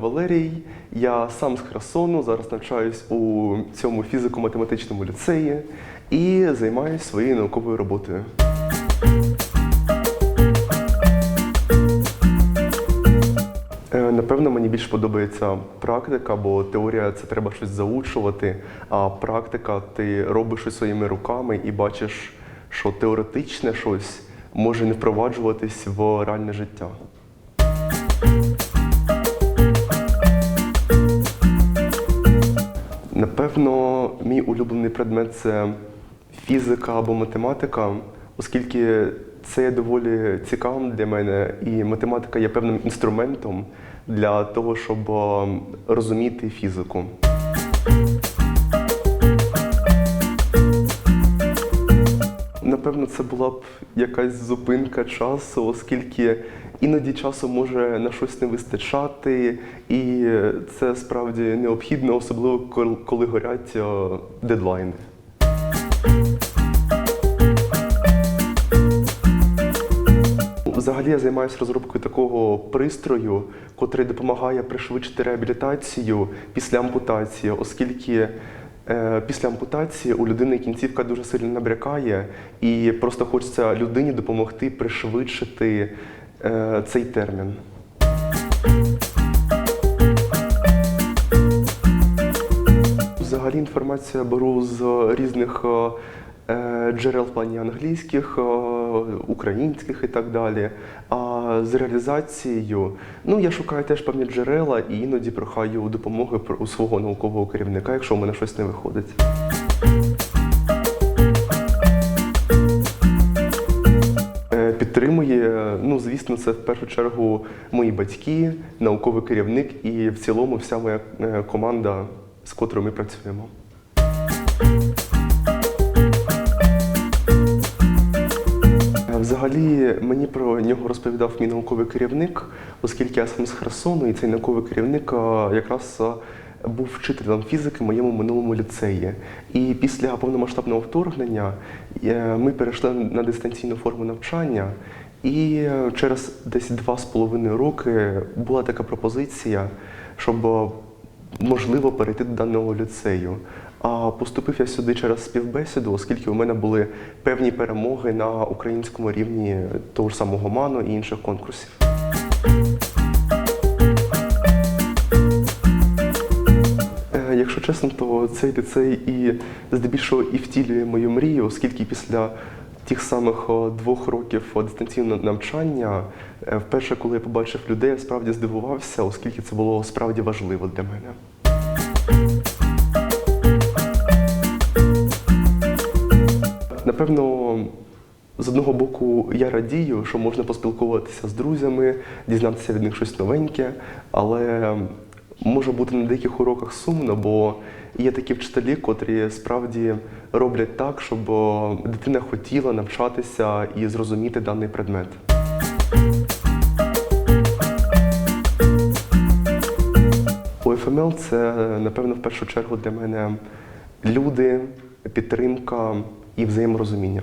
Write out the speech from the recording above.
Валерій. Я сам з Херсону, зараз навчаюсь у цьому фізико-математичному ліцеї і займаюся своєю науковою роботою. Е, Напевно, мені більш подобається практика, бо теорія це треба щось заучувати, а практика ти робиш щось своїми руками і бачиш, що теоретичне щось може не впроваджуватись в реальне життя. Напевно, мій улюблений предмет це фізика або математика, оскільки це є доволі цікавим для мене, і математика є певним інструментом для того, щоб е, розуміти фізику. Напевно, це була б якась зупинка часу, оскільки іноді часу може на щось не вистачати, і це справді необхідно, особливо коли горять е, дедлайни. Взагалі я займаюся розробкою такого пристрою, котрий допомагає пришвидшити реабілітацію після ампутації, оскільки е, після ампутації у людини кінцівка дуже сильно набрякає, і просто хочеться людині допомогти пришвидшити е, цей термін. Взагалі інформацію я беру з різних е, е, джерел в плані англійських, е, українських і так далі. А з реалізацією, ну я шукаю теж певні джерела і іноді прохаю допомоги у свого наукового керівника, якщо у мене щось не виходить. Підтримує, ну звісно, це в першу чергу мої батьки, науковий керівник і в цілому вся моя е, команда, з котрою ми працюємо. Е, Взагалі мені про нього розповідав мій науковий керівник, оскільки я сам з Херсону, і цей науковий керівник е, якраз був вчителем фізики в моєму минулому ліцеї. І після повномасштабного вторгнення е, ми перейшли на дистанційну форму навчання. І е, через десь два з половиною роки була така пропозиція, щоб е, можливо перейти до даного ліцею. А поступив я сюди через співбесіду, оскільки у мене були певні перемоги на українському рівні того ж самого МАНу і інших конкурсів. То цей ліцей і здебільшого і втілює мою мрію, оскільки після тих самих двох років дистанційного навчання, е, вперше, коли я побачив людей, я справді здивувався, оскільки це було справді важливо для мене. Напевно, з одного боку, я радію, що можна поспілкуватися з друзями, дізнатися від них щось новеньке, але може бути на деяких уроках сумно, бо є такі вчителі, котрі справді роблять так, щоб дитина хотіла навчатися і зрозуміти даний предмет. ОФМЛ це, напевно, в першу чергу для мене люди, підтримка і взаєморозуміння.